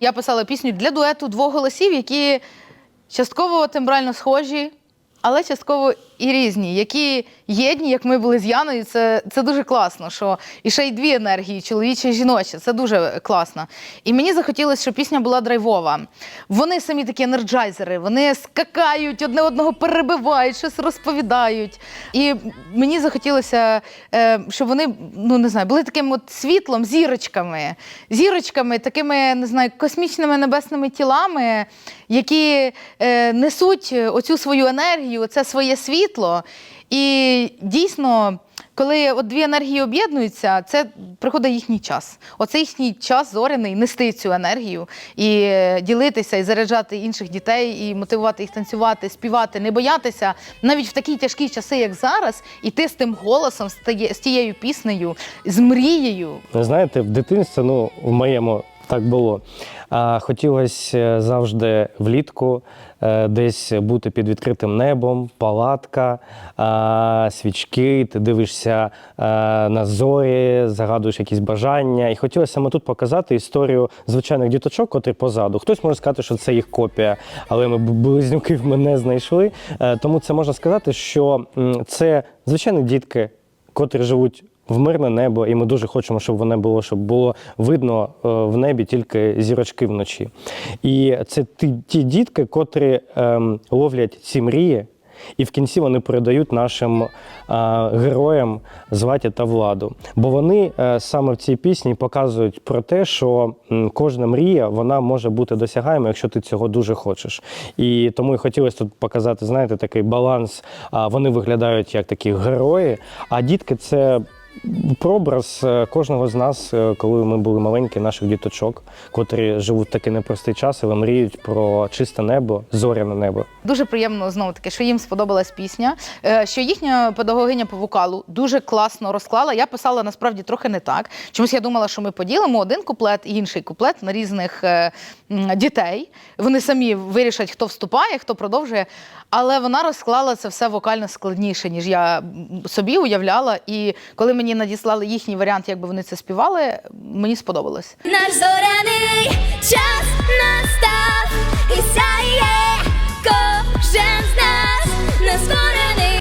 Я писала пісню для дуету двох голосів, які частково тембрально схожі, але частково і різні, які єдні, як ми були з Яною. Це, це дуже класно. Що і ще й дві енергії, чоловіча і жіноча. Це дуже класно. І мені захотілося, щоб пісня була драйвова. Вони самі такі енерджайзери, вони скакають, одне одного перебивають, щось розповідають. І мені захотілося, е, щоб вони, ну не знаю, були таким от світлом, зірочками, зірочками, такими, не знаю, космічними небесними тілами, які е, несуть оцю свою енергію, це своє світло. І дійсно, коли от дві енергії об'єднуються, це приходить їхній час. Оце їхній час зоряний нести цю енергію і е, ділитися, і заряджати інших дітей, і мотивувати їх танцювати, співати, не боятися навіть в такі тяжкі часи, як зараз, іти з тим голосом, з тією піснею, з мрією. Ви знаєте, в дитинстві, ну, в моєму так було. А, хотілося завжди влітку е, десь бути під відкритим небом, палатка, свічки, ти дивишся е, на зорі, загадуєш якісь бажання. І хотілося саме тут показати історію звичайних діточок, котрі позаду. Хтось може сказати, що це їх копія, але ми б- близнюків ми не знайшли. Е, Тому це можна сказати, що це звичайні дітки, котрі живуть в мирне небо, і ми дуже хочемо, щоб воно було, щоб було видно е, в небі тільки зірочки вночі. І це ті, ті дітки, котрі ем, ловлять ці мрії. І в кінці вони передають нашим е, героям зваті та владу. Бо вони е, саме в цій пісні показують про те, що кожна мрія вона може бути досягаєма, якщо ти цього дуже хочеш. І тому і хотілося тут показати, знаєте, такий баланс. А вони виглядають як такі герої, а дітки це. Прообраз е, кожного з нас, е, коли ми були маленькі, наших діточок, котрі живуть в такий непростий час, але мріють про чисте небо, зоряне небо. Дуже приємно знову таки, що їм сподобалась пісня, е, що їхня педагогиня по вокалу дуже класно розклала. Я писала насправді трохи не так. Чомусь я думала, що ми поділимо один куплет і інший куплет на різних дітей. Вони самі вирішать, хто вступає, хто продовжує. Але вона розклала це все вокально складніше, ніж я собі уявляла. І коли мені надіслали їхній варіант, якби вони це співали, мені сподобалось. Наш зоряний час настав